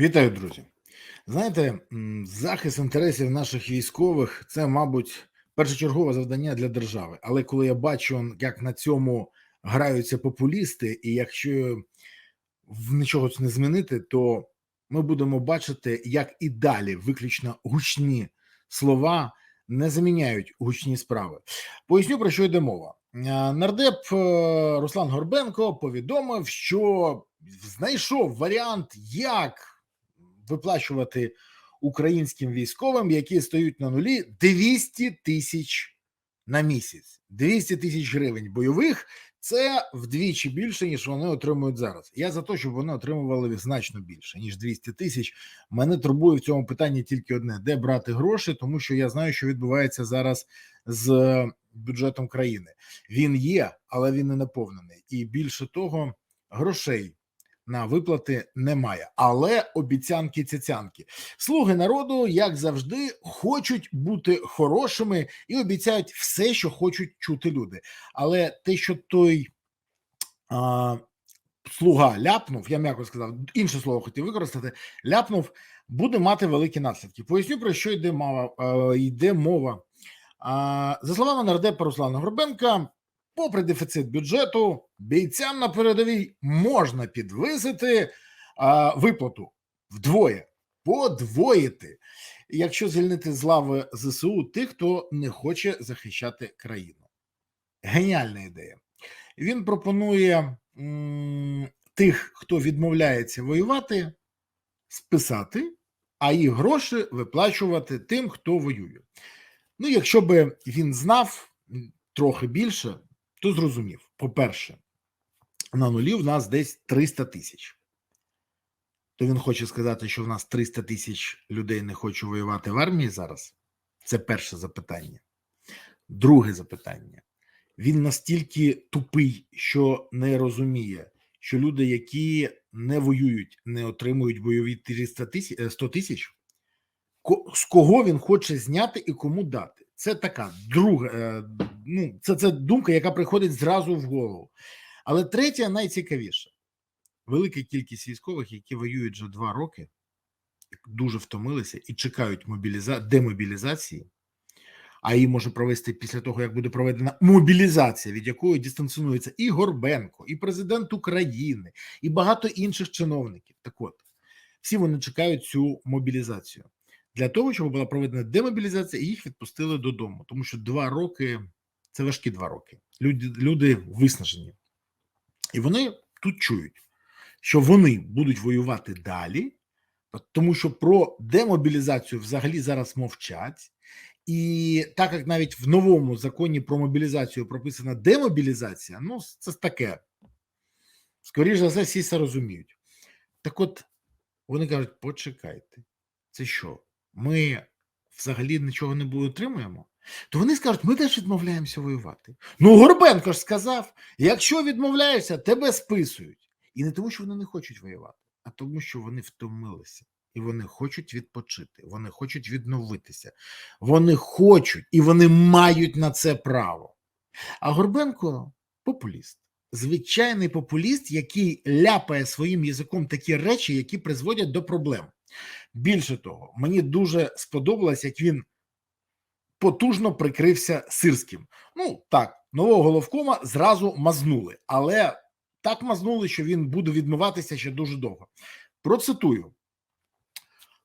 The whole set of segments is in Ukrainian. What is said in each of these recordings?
Вітаю, друзі. Знаєте, захист інтересів наших військових це, мабуть, першочергове завдання для держави. Але коли я бачу, як на цьому граються популісти, і якщо в нічого не змінити, то ми будемо бачити, як і далі виключно гучні слова не заміняють гучні справи. Поясню про що йде мова. Е, Нардеп е, Руслан Горбенко повідомив, що знайшов варіант, як виплачувати українським військовим, які стоять на нулі 200 тисяч на місяць. 200 тисяч гривень бойових це вдвічі більше, ніж вони отримують зараз. Я за те, щоб вони отримували значно більше, ніж 200 тисяч. Мене турбує в цьому питанні тільки одне: де брати гроші, тому що я знаю, що відбувається зараз з бюджетом країни. Він є, але він не наповнений. І більше того, грошей на виплати немає. Але обіцянки цяцянки. Слуги народу, як завжди, хочуть бути хорошими і обіцяють все, що хочуть чути люди. Але те, що той а, слуга ляпнув, я м'яко сказав, інше слово хотів використати, ляпнув, буде мати великі наслідки. Поясню про що йде мова. а, йде мова. За словами нардепа Руслана Горбенка, попри дефіцит бюджету, бійцям на передовій можна підвисити а, виплату вдвоє, подвоїти, якщо звільнити з лави ЗСУ тих, хто не хоче захищати країну. Геніальна ідея. Він пропонує м, тих, хто відмовляється воювати, списати, а їх гроші виплачувати тим, хто воює. Ну, якщо би він знав трохи більше, то зрозумів: по-перше, на нулі в нас десь 300 тисяч. То він хоче сказати, що в нас 300 тисяч людей не хоче воювати в армії зараз. Це перше запитання. Друге запитання. Він настільки тупий, що не розуміє, що люди, які не воюють, не отримують бойові 300 тисяч, е, 100 тисяч, з кого він хоче зняти і кому дати. Це така друга, е, ну, це, це думка, яка приходить зразу в голову. Але третя найцікавіша: велика кількість військових, які воюють вже два роки, дуже втомилися і чекають мобіліза... демобілізації, а її може провести після того, як буде проведена мобілізація, від якої дистанціонується і Горбенко, і президент України, і багато інших чиновників. Так от, всі вони чекають цю мобілізацію для того, щоб була проведена демобілізація, і їх відпустили додому, тому що два роки це важкі два роки. Люди, люди виснажені, і вони тут чують, що вони будуть воювати далі, тому що про демобілізацію взагалі зараз мовчать. І так як навіть в новому законі про мобілізацію прописана демобілізація, ну це таке. Скоріше за все, всі це розуміють. Так от вони кажуть: почекайте, це що? Ми взагалі нічого не отримуємо? То вони скажуть, ми теж відмовляємося воювати. Ну, Горбенко ж сказав: якщо відмовляєшся, тебе списують. І не тому, що вони не хочуть воювати, а тому, що вони втомилися. І вони хочуть відпочити, вони хочуть відновитися, вони хочуть і вони мають на це право. А Горбенко популіст, звичайний популіст, який ляпає своїм язиком такі речі, які призводять до проблем. Більше того, мені дуже сподобалось, як він потужно прикрився сирським. Ну так, нового головкома зразу мазнули, але так мазнули, що він буде відмиватися ще дуже довго. Процитую.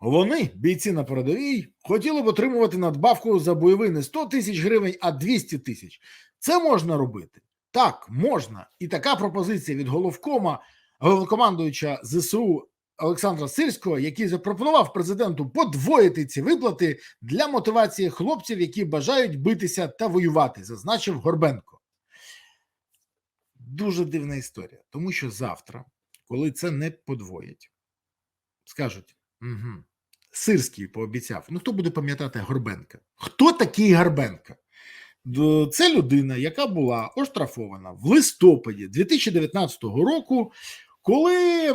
Вони, бійці на передовій, хотіли б отримувати надбавку за бойовий не 100 тисяч гривень, а 200 тисяч. Це можна робити. Так, можна. І така пропозиція від головкома, головнокомандуюча ЗСУ Олександра Сирського, який запропонував президенту подвоїти ці виплати для мотивації хлопців, які бажають битися та воювати, зазначив Горбенко. Дуже дивна історія, тому що завтра, коли це не подвоять, скажуть: угу, Сирський пообіцяв. Ну хто буде пам'ятати Горбенка? Хто такий Горбенко? Це людина, яка була оштрафована в листопаді 2019 року, коли,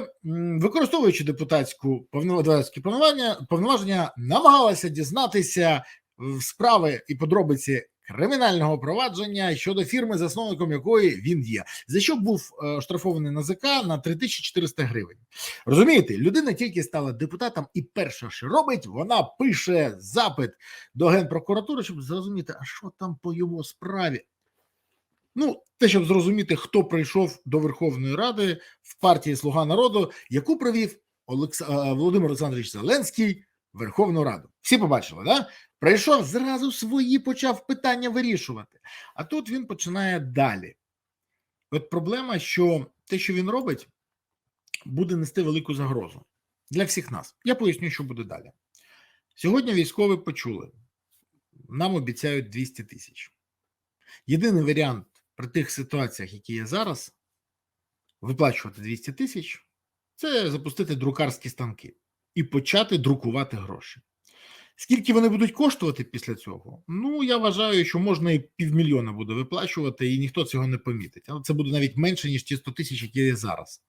використовуючи депутатську повно- депутатські повноваження, повноваження, намагалася дізнатися в справи і подробиці кримінального провадження щодо фірми, засновником якої він є, за що був е, штрафований НАЗК на 3400 гривень. Розумієте, людина тільки стала депутатом, і перше, що робить, вона пише запит до генпрокуратури, щоб зрозуміти, а що там по його справі. Ну, те, щоб зрозуміти, хто прийшов до Верховної Ради в партії Слуга народу, яку провів Олекс... Володимир Олександрович Зеленський Верховну Раду. Всі побачили, да? Прийшов зразу свої почав питання вирішувати. А тут він починає далі. От проблема, що те, що він робить, буде нести велику загрозу для всіх нас. Я поясню, що буде далі. Сьогодні військові почули, нам обіцяють 200 тисяч. Єдиний варіант при тих ситуаціях, які є зараз, виплачувати 200 тисяч це запустити друкарські станки і почати друкувати гроші. Скільки вони будуть коштувати після цього? Ну, я вважаю, що можна і півмільйона буде виплачувати, і ніхто цього не помітить. Але це буде навіть менше, ніж ті 100 тисяч, які є зараз.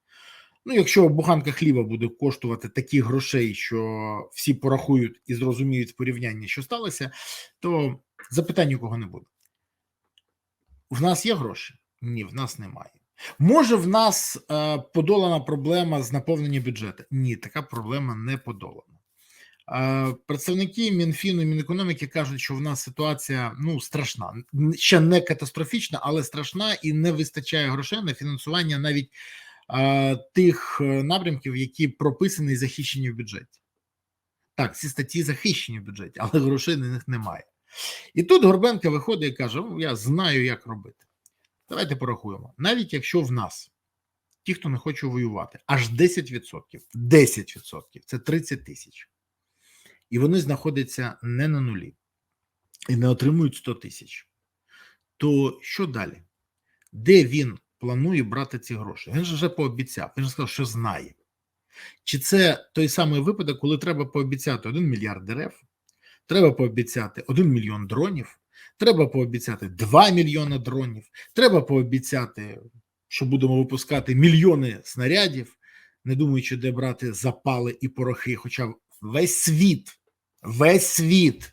Ну, якщо буханка хліба буде коштувати таких грошей, що всі порахують і зрозуміють в порівнянні, що сталося, то запитань у кого не буде. В нас є гроші? Ні, в нас немає. Може, в нас е, подолана проблема з наповненням бюджету? Ні, така проблема не подолана. Е, представники Мінфіну і Мінекономіки кажуть, що в нас ситуація ну страшна, ще не катастрофічна, але страшна і не вистачає грошей на фінансування навіть е, тих е, напрямків, які прописані і захищені в бюджеті. Так, ці статті захищені в бюджеті, але грошей на них немає. І тут Горбенко виходить і каже: «Ну, я знаю, як робити. Давайте порахуємо. Навіть якщо в нас ті, хто не хоче воювати, аж 10%, 10% це 30 тисяч. І вони знаходяться не на нулі і не отримують 100 тисяч. То що далі? Де він планує брати ці гроші? Він же вже пообіцяв, він же сказав, що знає. Чи це той самий випадок, коли треба пообіцяти 1 мільярд дерев, треба пообіцяти 1 мільйон дронів, треба пообіцяти 2 мільйони дронів, треба пообіцяти, що будемо випускати мільйони снарядів, не думаючи, де брати запали і порохи. Хоча весь світ, весь світ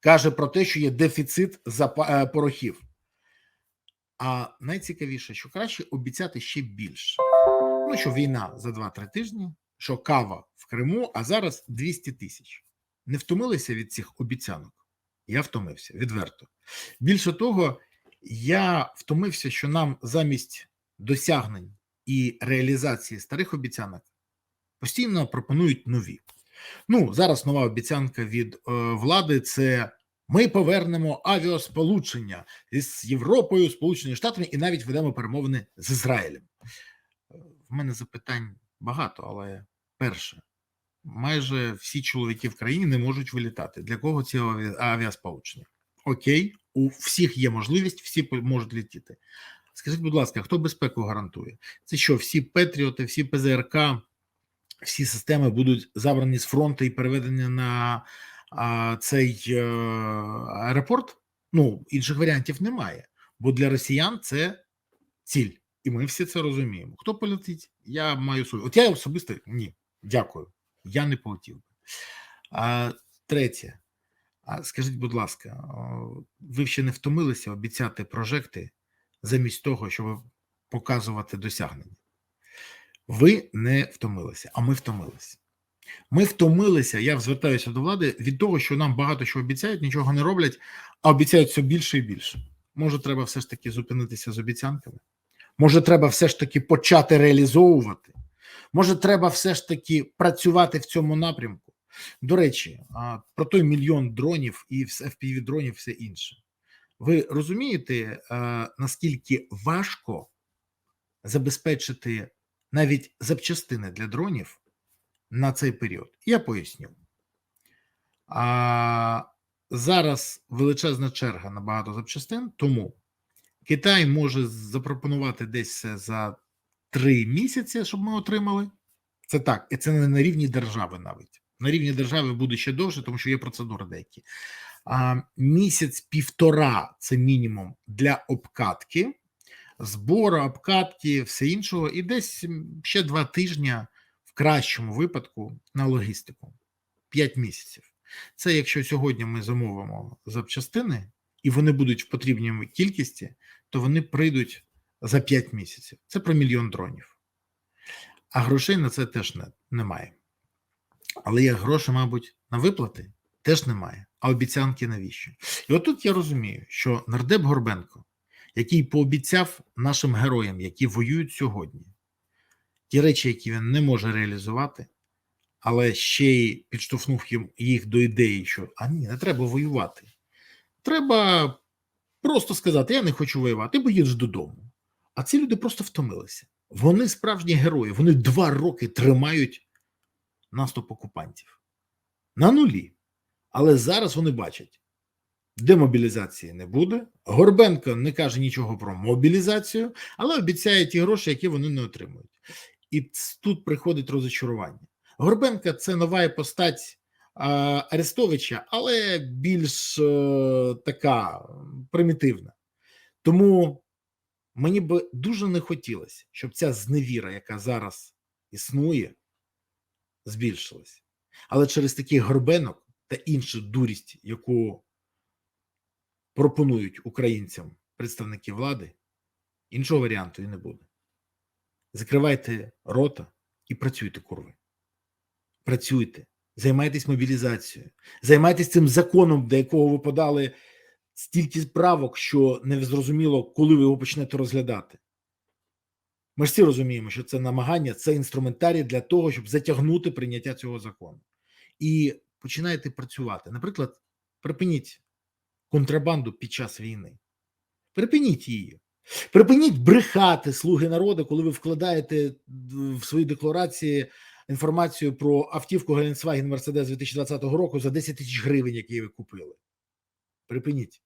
каже про те, що є дефіцит е, порохів. А найцікавіше, що краще обіцяти ще більше. Ну, що війна за 2-3 тижні, що кава в Криму, а зараз 200 тисяч. Не втомилися від цих обіцянок? Я втомився відверто. Більше того, я втомився, що нам замість досягнень і реалізації старих обіцянок постійно пропонують нові. Ну, зараз нова обіцянка від е, влади це ми повернемо авіасполучення з Європою, Сполученими Штатами і навіть ведемо перемовини з Ізраїлем. Е, В мене запитань багато, але перше, майже всі чоловіки в країні не можуть вилітати. Для кого ці авіасполучення? Окей, у всіх є можливість, всі можуть літіти. Скажіть, будь ласка, хто безпеку гарантує? Це що, всі Петріоти, всі ПЗРК, всі системи будуть забрані з фронту і переведені на а, цей е, аеропорт? Ну, інших варіантів немає, бо для росіян це ціль, і ми всі це розуміємо. Хто полетить? Я маю свою. От я особисто ні, дякую. Я не полетів. би. А третє, скажіть, будь ласка, ви ще не втомилися обіцяти прожекти замість того, щоб показувати досягнення? Ви не втомилися, а ми втомилися. Ми втомилися, я звертаюся до влади від того, що нам багато що обіцяють, нічого не роблять, а обіцяють все більше і більше. Може, треба все ж таки зупинитися з обіцянками? Може, треба все ж таки почати реалізовувати? Може, треба все ж таки працювати в цьому напрямку? До речі, про той мільйон дронів і fpv дронів, все інше. Ви розумієте, наскільки важко забезпечити навіть запчастини для дронів на цей період? Я поясню. А, зараз величезна черга на багато запчастин, тому Китай може запропонувати десь за три місяці, щоб ми отримали. Це так, і це не на рівні держави навіть. На рівні держави буде ще довше, тому що є процедури деякі. А, місяць півтора це мінімум для обкатки, збору, обкатки, все іншого, і десь ще два тижні в кращому випадку на логістику. П'ять місяців. Це якщо сьогодні ми замовимо запчастини, і вони будуть в потрібній кількості, то вони прийдуть за 5 місяців. Це про мільйон дронів. А грошей на це теж не, немає. Але як гроші, мабуть, на виплати теж немає. А обіцянки навіщо? І отут я розумію, що нардеп Горбенко, який пообіцяв нашим героям, які воюють сьогодні, ті речі, які він не може реалізувати, але ще й підштовхнув їх до ідеї, що а ні, не треба воювати. Треба просто сказати: я не хочу воювати, бо їдеш додому. А ці люди просто втомилися. Вони справжні герої. Вони два роки тримають наступ окупантів на нулі. Але зараз вони бачать, демобілізації не буде. Горбенко не каже нічого про мобілізацію, але обіцяє ті гроші, які вони не отримують. І тут приходить розочарування. Горбенка це нова постать Арестовича, але більш е, така примітивна. Тому мені би дуже не хотілося, щоб ця зневіра, яка зараз існує, збільшилась. Але через таких горбенок та іншу дурість, яку пропонують українцям представники влади, іншого варіанту і не буде. Закривайте рота і працюйте, курви. Працюйте, займайтесь мобілізацією, займайтесь цим законом, до якого ви подали стільки правок, що не зрозуміло, коли ви його почнете розглядати. Ми ж всі розуміємо, що це намагання, це інструментарій для того, щоб затягнути прийняття цього закону. І починаєте працювати. Наприклад, припиніть контрабанду під час війни. Припиніть її. Припиніть брехати слуги народу, коли ви вкладаєте в свої декларації інформацію про автівку Геленсваген Мерседес 2020 року за 10 тисяч гривень, які ви купили. Припиніть.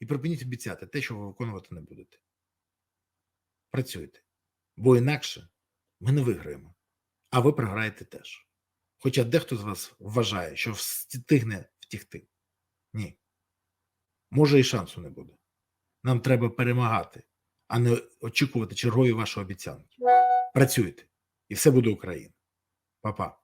І припиніть обіцяти те, що ви виконувати не будете. Працюйте. Бо інакше ми не виграємо, а ви програєте теж. Хоча дехто з вас вважає, що встигне втікти. Ні. Може, і шансу не буде. Нам треба перемагати, а не очікувати чергові ваші обіцянки. Працюйте, і все буде Україна. Па-па.